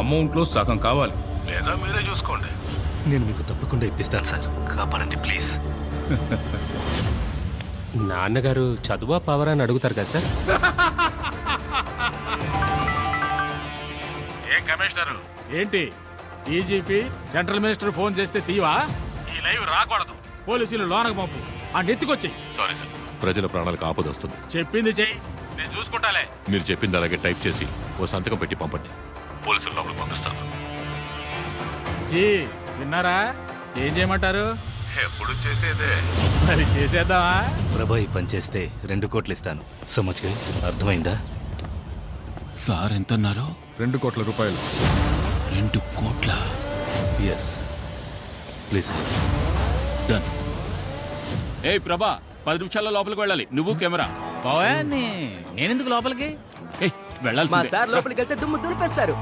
అమౌంట్లో సగం కావాలి. లేదా మీరే చూసుకోండి. నేను మీకు తప్పకుండా ఇప్పిస్తాను. సార్ కాపాడండి ప్లీజ్. నాన్నగారు చదువా పవర్ అని అడుగుతారు కదా సార్? ఏం కమిషనర్? ఏంటి? డీజీపీ సెంట్రల్ మినిస్టర్ ఫోన్ చేస్తే తీవా ఈ లైవ్ రాకూడదు. పోలీసులు లోనకు పంపు. ఆ నెత్తికొచ్చి సారీ సార్ ప్రజల ప్రాణాలకు ఆపద వస్తుంది చెప్పింది చెయ్యి. నేను చూసుకుంటాలే. మీరు చెప్పింది అలాగే టైప్ చేసి ఓ సంతకం పెట్టి పంపండి. పోలీసులు లోపలికి పంపిస్తాను. జీ విన్నారా? ఏం చేయమంటారు? ఎప్పుడు చేసేదే. మరి చేసేద్దామా? ప్రభా ఈ పని చేస్తే రెండు కోట్లు ఇస్తాను. సమజ్గా అర్థమైందా? సార్ ఎంత అన్నారు రెండు కోట్ల రూపాయలు. రెండు కోట్ల? ఎస్ ప్లీజ్ డన్ ఏ ప్రభా పది నిమిషాల్లో లోపలికి వెళ్ళాలి. నువ్వు కెమెరా. నేనెందుకు లోపలికి? మా వెళ్ళాల్సిందే. సార్ లోపలికి వెళ్తే దుమ్ము దులిపేస్తారు.